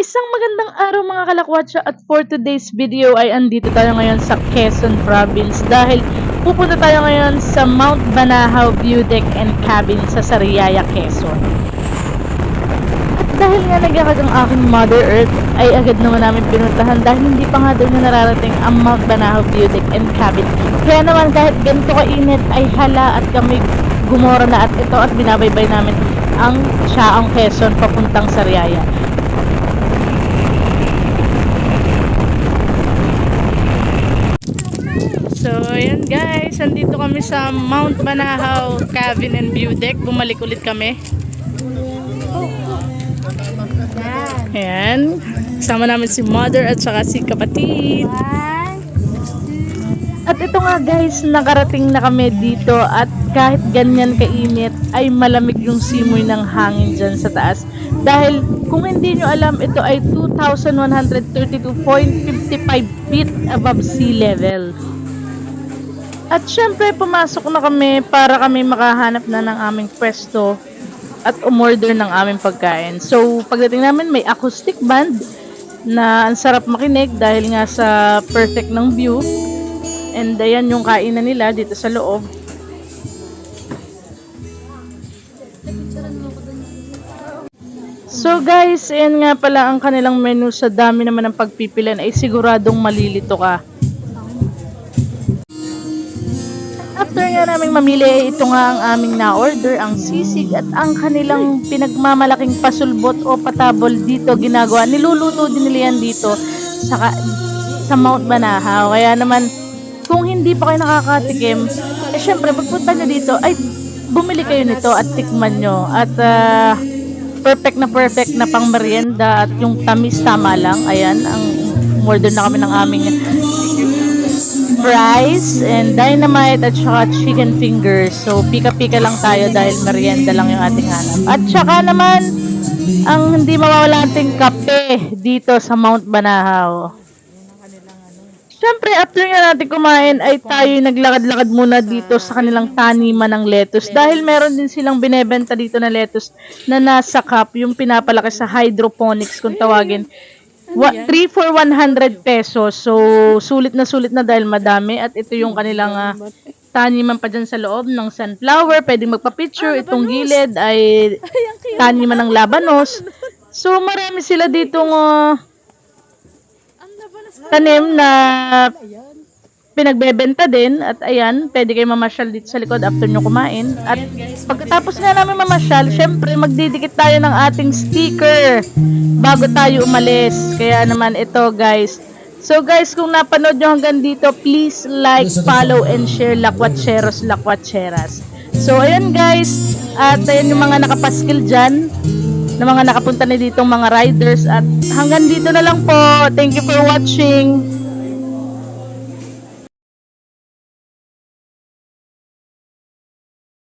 Isang magandang araw mga kalakwatsa at for today's video ay andito tayo ngayon sa Quezon Province dahil pupunta tayo ngayon sa Mount Banahaw View Deck and Cabin sa Sariaya, Quezon. At dahil nga nagkakag ang aking Mother Earth ay agad naman namin pinuntahan dahil hindi pa nga daw na nararating ang Mount Banahaw View Deck and Cabin. Kaya naman kahit ganito kainit ay hala at kami gumora na at ito at binabaybay namin ang Siaang Quezon papuntang Sariaya. So, ayan guys, andito kami sa Mount Banahaw Cabin and View Deck. Bumalik ulit kami. Ayan. Kasama namin si mother at saka si kapatid. At ito nga guys, nakarating na kami dito at kahit ganyan kainit ay malamig yung simoy ng hangin dyan sa taas. Dahil kung hindi nyo alam, ito ay 2,132.55 feet above sea level. At syempre, pumasok na kami para kami makahanap na ng aming pwesto at umorder ng aming pagkain. So, pagdating namin, may acoustic band na ang sarap makinig dahil nga sa perfect ng view. And ayan yung kainan nila dito sa loob. So guys, ayan nga pala ang kanilang menu sa dami naman ng pagpipilan ay siguradong malilito ka. After nga naming mamili, ito nga ang aming na-order, ang sisig at ang kanilang pinagmamalaking pasulbot o patabol dito ginagawa. Niluluto din nila yan dito sa, sa Mount Banahaw. Kaya naman, kung hindi pa kayo nakakatikim, eh syempre, pagpunta nyo dito, ay bumili kayo nito at tikman nyo. At ah, perfect na perfect na pang merienda at yung tamis tama lang. Ayan, ang order na kami ng aming fries and dynamite at saka chicken fingers. So, pika-pika lang tayo dahil merienda lang yung ating hanap. At saka naman, ang hindi mawawala ating kape dito sa Mount Banahaw. Siyempre, after nga natin kumain, ay tayo naglakad-lakad muna dito sa kanilang taniman ng lettuce. Dahil meron din silang binebenta dito na lettuce na nasa cup, yung pinapalaki sa hydroponics kung tawagin. Wa- 3 for 100 pesos. So, sulit na sulit na dahil madami. At ito yung kanilang ah, taniman pa dyan sa loob ng sunflower. Pwede magpa-picture. Itong gilid ay taniman ng labanos. So, marami sila ditong ah, tanim na pinagbebenta din at ayan, pwede kayo mamasyal dito sa likod after nyo kumain. At pagkatapos nga namin mamasyal, syempre magdidikit tayo ng ating sticker bago tayo umalis. Kaya naman ito guys. So guys, kung napanood nyo hanggang dito, please like, follow, and share Lakwatcheros Lakwatcheras. So ayan guys, at ayan yung mga nakapaskil dyan na mga nakapunta na ditong mga riders at hanggang dito na lang po. Thank you for watching.